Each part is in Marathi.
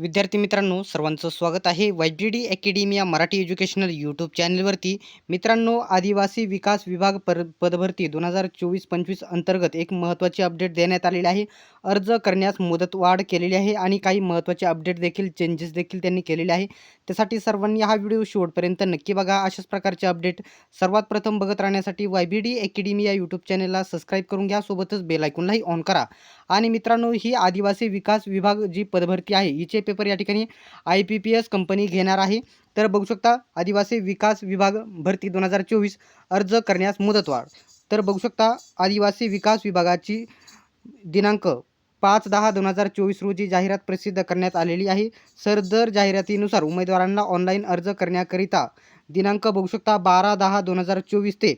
विद्यार्थी मित्रांनो सर्वांचं स्वागत आहे वाय डी डी अकॅडमी या मराठी एज्युकेशनल यूट्यूब चॅनलवरती. मित्रांनो आदिवासी विकास विभाग पर पदभरती दोन हजार चोवीस पंचवीस अंतर्गत एक महत्त्वाची अपडेट देण्यात आलेली आहे. अर्ज करण्यास मुदतवाढ केलेली आहे आणि काही महत्त्वाचे अपडेट देखील चेंजेस देखील त्यांनी केलेले आहे. त्यासाठी सर्वांनी हा व्हिडिओ शेवटपर्यंत नक्की बघा. अशाच प्रकारचे अपडेट सर्वात प्रथम बघत राहण्यासाठी वाय बी डी अकॅडमी या यूट्यूब चॅनलला सबस्क्राईब करून घ्या. सोबतच बेलायकूनलाही ऑन करा. आणि मित्रांनो ही आदिवासी विकास विभाग जी पदभरती आहे हिचे पेपर या ठिकाणी I P P S company घेणार आहे. तर बघू शकता आदिवासी विकास विभाग भरती दोन हजार चोवीस अर्ज करण्यास मुदतवाढ. तर बघू शकता आदिवासी विकास विभागाची दिनांक पाच दहा दोन हजार चोवीस रोजी जाहिरात प्रसिद्ध करण्यात आलेली आहे. सर दर जाहिरातीनुसार उमेदवारांना ऑनलाईन अर्ज करण्याकरिता दिनांक बघू शकता बारा दहा दोन हजार चोवीस ते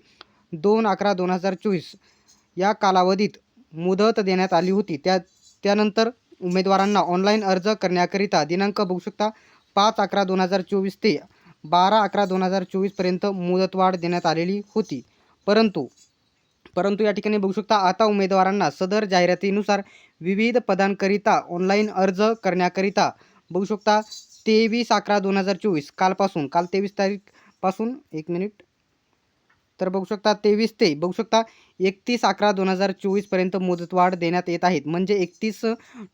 दोन अकरा दोन हजार चोवीस या कालावधीत मुदत देण्यात आली होती. त्या त्यानंतर उमेदवारांना ऑनलाईन अर्ज करण्याकरिता दिनांक बघू शकता पाच अकरा दोन हजार चोवीस ते बारा अकरा दोन हजार चोवीसपर्यंत मुदतवाढ देण्यात आलेली होती. परंतु परंतु या ठिकाणी बघू शकता आता उमेदवारांना सदर जाहिरातीनुसार विविध पदांकरिता ऑनलाईन अर्ज करण्याकरिता बघू शकता तेवीस अकरा दोन हजार चोवीस कालपासून काल तेवीस तारीखपासून एक मिनिट तर बघू शकता तेवीस ते बघू शकता एकतीस अकरा दोन हजार चोवीसपर्यंत मुदतवाढ देण्यात येत आहेत. म्हणजे एकतीस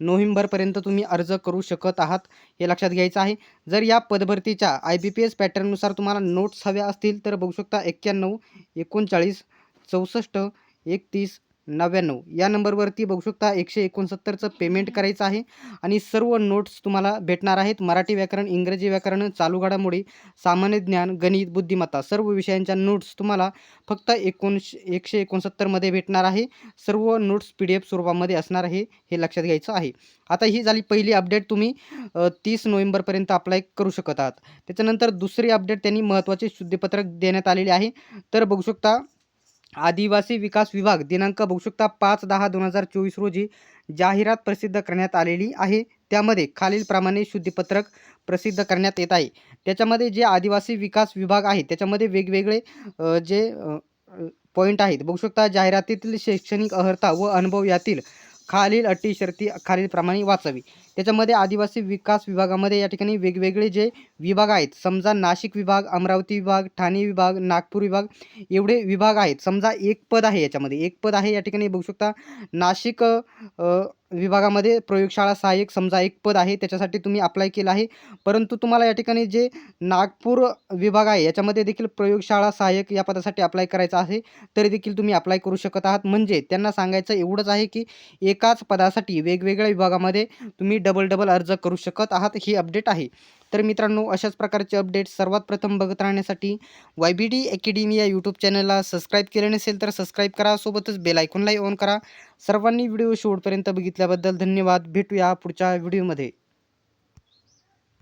नोव्हेंबरपर्यंत तुम्ही अर्ज करू शकत आहात हे लक्षात घ्यायचं आहे. जर या पदभरतीच्या आय बी पी एस पॅटर्ननुसार तुम्हाला नोट्स हव्या असतील तर बघू शकता एक्क्याण्णव एकोणचाळीस चौसष्ट एकतीस नव्याण्णव या नंबरवरती बघू शकता एकशे एकोणसत्तरचं पेमेंट करायचं आहे. आणि सर्व नोट्स तुम्हाला भेटणार आहेत. मराठी व्याकरण इंग्रजी व्याकरण चालू घडामोडी सामान्य ज्ञान गणित बुद्धिमत्ता सर्व विषयांच्या नोट्स तुम्हाला फक्त एकोणशे एकशे एकोणसत्तरमध्ये भेटणार आहे. सर्व नोट्स पी डी एफ स्वरूपामध्ये असणार आहे हे लक्षात घ्यायचं आहे. आता ही झाली पहिली अपडेट तुम्ही तीस नोव्हेंबरपर्यंत अप्लाय करू शकत आहात त्याच्यानंतर दुसरी अपडेट त्यांनी महत्त्वाचे शुद्धीपत्रक देण्यात आलेले आहे. तर बघू शकता आदिवासी विकास विभाग दिनांक बघू शकता पाच दहा दोन हजार चोवीस रोजी जाहिरात प्रसिद्ध करण्यात आलेली आहे. त्यामध्ये खालीलप्रमाणे शुद्धीपत्रक प्रसिद्ध करण्यात येत आहे. त्याच्यामध्ये जे आदिवासी विकास विभाग आहे त्याच्यामध्ये वेगवेगळे जे पॉईंट आहेत. बघू शकता जाहिरातीतील शैक्षणिक अर्हता व अनुभव यातील खालील अटी शर्ती खालीलप्रमाणे वाचावी. त्याच्यामध्ये आदिवासी विकास विभागामध्ये या ठिकाणी वेगवेगळे जे विभाग आहेत समजा नाशिक विभाग अमरावती विभाग ठाणे विभाग नागपूर विभाग एवढे विभाग आहेत. समजा एक पद आहे याच्यामध्ये. एक पद आहे या ठिकाणी बघू शकता. नाशिक विभागामध्ये प्रयोगशाळा सहाय्यक समजा एक पद आहे त्याच्यासाठी तुम्ही अप्लाय केलं आहे. परंतु तुम्हाला या ठिकाणी जे नागपूर विभाग आहे याच्यामध्ये देखील प्रयोगशाळा सहाय्यक या पदासाठी अप्लाय करायचं आहे तरी देखील तुम्ही अप्लाय करू शकत आहात. म्हणजे त्यांना सांगायचं एवढंच आहे की एकाच पदासाठी वेगवेगळ्या विभागामध्ये तुम्ही डबल डबल अर्ज करू शकत आहात ही अपडेट आहे. तर मित्रांनो अशाच प्रकारचे अपडेट सर्वात प्रथम बघत राहण्यासाठी वाय बी डी अकॅडमी या यूट्यूब चॅनलला सबस्क्राईब केले नसेल तर सबस्क्राईब करा. सोबतच बेल आयकॉनलाही ऑन करा. सर्वांनी व्हिडिओ शेवटपर्यंत बघितल्याबद्दल धन्यवाद. भेटूया पुढच्या व्हिडिओमध्ये